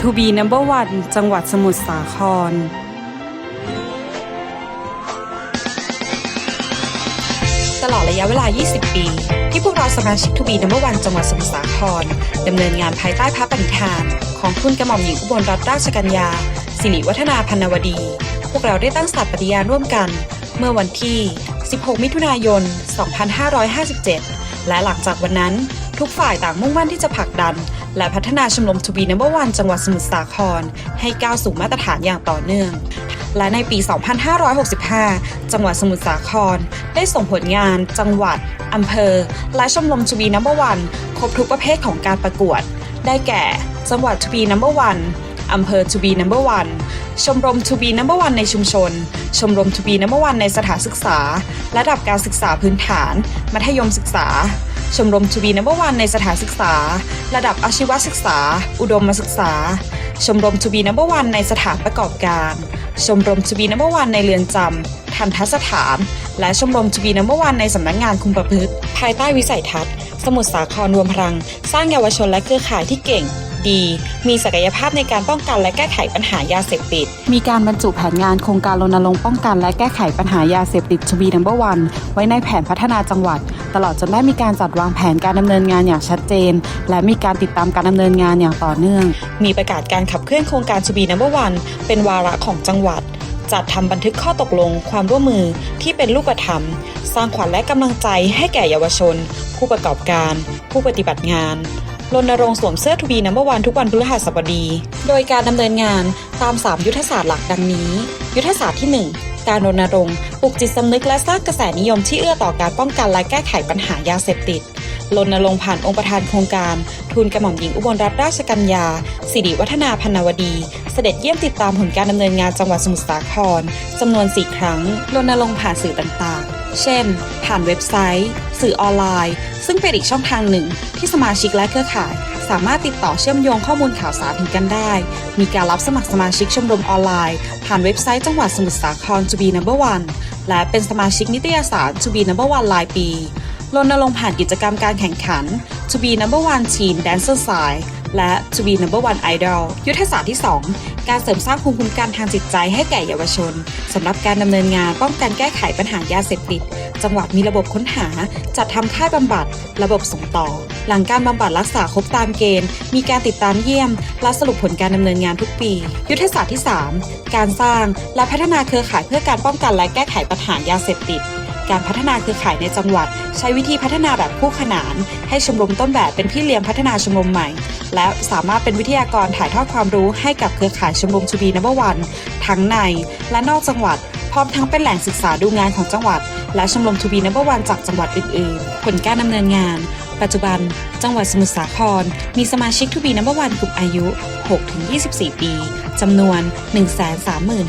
To be number one จังหวัดสมุทรสาคร ตลอดระยะเวลา 20 ปี ที่พวกเราสมาชิกทวีนัมเบอร์วันจังหวัดสมุทรสาครดำเนินงานภายใต้พระปณิธาน ของทุนกระหม่อมหญิงอุบลรัตนราชกัญญา สิริวัฒนาพันนวดี พวกเราได้ตั้งสัตย์ปฏิญาณร่วมกัน เมื่อวันที่ 16 มิถุนายน 2557 และหลังจากวันนั้น ทุกฝ่ายต่างมุ่งมั่นที่จะผลักดัน และพัฒนาชมรมทวีนัมเบอร์วันจังหวัดสมุทรสาคร ให้ก้าวสู่มาตรฐานอย่างต่อเนื่อง และในปี 2565 จังหวัดสมุทรสาคร ได้ส่งผลงาน จังหวัดอำเภอ และชมรมทวีนัมเบอร์วันครบทุกประเภทของการประกวด ได้แก่ จังหวัดทวีนัมเบอร์วันอำเภอทวีนัมเบอร์วันชมรมทวีนัมเบอร์วันในชุมชน ชมรมทวีนัมเบอร์วันในสถานศึกษา ระดับการศึกษาพื้นฐาน มัธยมศึกษา ชมรมทวีนัมเบอร์วันในสถานศึกษา ระดับอาชีวศึกษา อุดมศึกษา ชมรมทวีนัมเบอร์วันในสถานประกอบการ ชมรมทวีนัมเบอร์วันในเรือนจำทันทสถาน และชมรมทวีนัมเบอร์วันในสำนักงานคุมประพฤติ ภายใต้วิสัยทัศน์ สมุทรสาครรวมพลัง สร้างเยาวชนและเครือข่ายที่เก่ง ดี มีศักยภาพในการป้องกันและแก้ไขปัญหายาเสพติด มีการบรรจุแผนงานโครงการรณรงค์ป้องกันและแก้ไขปัญหายาเสพติดทวีนัมเบอร์วันไว้ในแผนพัฒนาจังหวัด ตลอดจนได้มีการจัดวางแผนการดำเนินงานอย่างชัดเจน และมีการติดตามการดำเนินงานอย่างต่อเนื่อง มีประกาศการขับเคลื่อนโครงการชบีนัมเบอร์วันเป็นวาระของจังหวัดจัดทำบันทึกข้อตกลงความร่วมมือที่เป็นรูปธรรม สร้างขวัญและกำลังใจให้แก่เยาวชน ผู้ประกอบการ ผู้ปฏิบัติงาน รณรงค์สวมเสื้อทูบีนัมเบอร์วันทุกวันพฤหัสบดี โดยการดำเนินงานตาม 3 ยุทธศาสตร์หลักดังนี้ ยุทธศาสตร์ที่ 1 การรณรงค์ปลุกจิตสำนึกและสร้างกระแสนิยมที่เอื้อต่อการป้องกันและแก้ไขปัญหายาเสพติดรณรงค์ผ่านองค์ประธานโครงการ ทุนกระหม่อมหญิงอุบลรัตนราชกัญญา สิริวัฒนาพันนวดี เสด็จเยี่ยมติดตามผลการดำเนินงานจังหวัดสมุทรสาครจำนวน 4 ครั้งรณรงค์ผ่านสื่อต่างๆ เช่น ผ่านเว็บไซต์ สื่อออนไลน์ ซึ่งเป็นอีกช่องทางหนึ่ง ที่สมาชิกและเครือข่าย สามารถติดต่อเชื่อมโยงข้อมูลข่าวสารถึงกันได้ มีการรับสมัครสมาชิกชมรมออนไลน์ ผ่านเว็บไซต์จังหวัดสมุทรสาคร To be number one และเป็นสมาชิกนิตยสาร To be number one รายปี รณรงค์ผ่านกิจกรรมการแข่งขัน To be number one teen dancer side และ To be number one idol ยุทธศาสตร์ที่ 2 การเสริมสร้างภูมิคุ้มกันทางจิตใจให้แก่เยาวชนสำหรับการดำเนินงานป้องกันแก้ไขปัญหายาเสพติด จังหวัดมีระบบค้นหา จัดทำค่ายบำบัด ระบบส่งต่อ หลังการบำบัดรักษาครบตามเกณฑ์ มีการติดตามเยี่ยม และสรุปผลการดำเนินงานทุกปี ยุทธศาสตร์ที่ 3 การสร้างและพัฒนาเครือข่ายเพื่อการป้องกันและแก้ไขปัญหายาเสพติด การพัฒนาเครือข่ายในจังหวัด ใช้วิธีพัฒนาแบบคู่ขนาน ให้ชมรมต้นแบบเป็นพี่เลี้ยงพัฒนาชมรมใหม่ และสามารถเป็นวิทยากรถ่ายทอดความรู้ให้กับเครือข่ายชมรมชูบีนับวันทั้งในและนอกจังหวัดพร้อมทั้งเป็นแหล่งศึกษาดูงานของจังหวัด และชมรมทูบีนับวันจากจังหวัดอื่นๆ ผลการดำเนินงาน ปัจจุบัน จังหวัดสมุทรสาคร มีสมาชิกทูบีนับวันกลุ่มอายุ 6-24 ปี จำนวน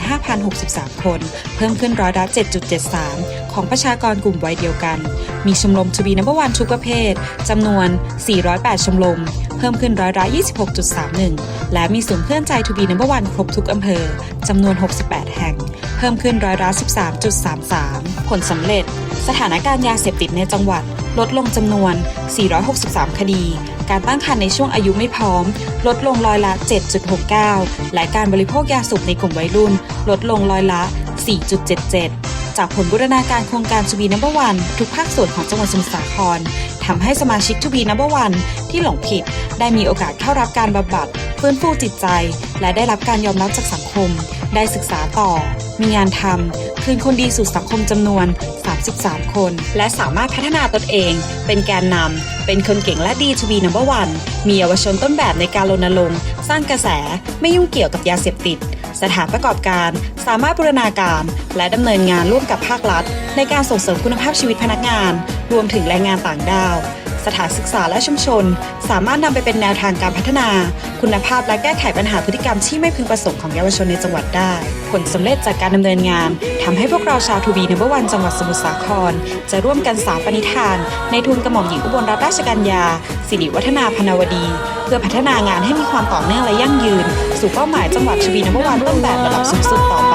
135,063 คน เพิ่มขึ้นร้อยละ7.73 ของประชากรกลุ่มวัยเดียวกัน มีชมรมทูบีนับวันทุกประเภท จำนวน 408 ชมรม เพิ่มขึ้นร้อยละ26.31 และมีศูนย์เพื่อนใจทูบีนับวันครบทุกอำเภอ จำนวน 68 แห่ง เพิ่มขึ้นร้อยละ13.33 ผลสำเร็จ สถานการณ์ยาเสพติดในจังหวัด ลดลงจำนวน 463 คดี การตั้งครรภ์ในช่วงอายุไม่พร้อม ลดลงร้อยละ 7.69 และการบริโภคยาสูบในกลุ่มวัยรุ่น ลดลงร้อยละ 4.77 จากผลบูรณาการโครงการทูบีนัมเบอร์วันทุกภาคส่วนของจังหวัดสมุทรสาคร ทำให้สมาชิกทูบีนับวันที่หลงผิด ได้มีโอกาสเข้ารับการบำบัดฟื้นฟูจิตใจ และได้รับการยอมรับจากสังคม ได้ศึกษาต่อ มีงานทำคืนคนดีสู่สังคมจำนวน 33 คน และสามารถพัฒนาตนเอง เป็นแกนนำเป็นคนเก่งและดีทูบีนับวันมีเยาวชนต้นแบบในการรณรงค์สร้างกระแสไม่ยุ่งเกี่ยวกับยาเสพติด สถานประกอบการสามารถบูรณาการ และดำเนินงานร่วมกับภาครัฐ ในการส่งเสริมคุณภาพชีวิตพนักงาน รวมถึงแรงงานต่างด้าว สถานศึกษาและชุมชน สามารถนำไปเป็นแนวทางการพัฒนา คุณภาพและแก้ไขปัญหาพฤติกรรมที่ไม่พึงประสงค์ของเยาวชนในจังหวัดได้ ผลสำเร็จจากการดำเนินงานทำให้พวกเราชาวทูบีนับวันจังหวัดสมุทรสาคร จะร่วมกันสารปณิธาน ในทุนกระหม่อมหญิงอุบลรัตนราชกัญญาสิริวัฒนาพนาวดี เพื่อพัฒนางานให้มีความต่อเนื่องและยั่งยืน สู่เป้าหมายจังหวัดทูบีนับวันต้นแบบระดับสูงสุดต่อ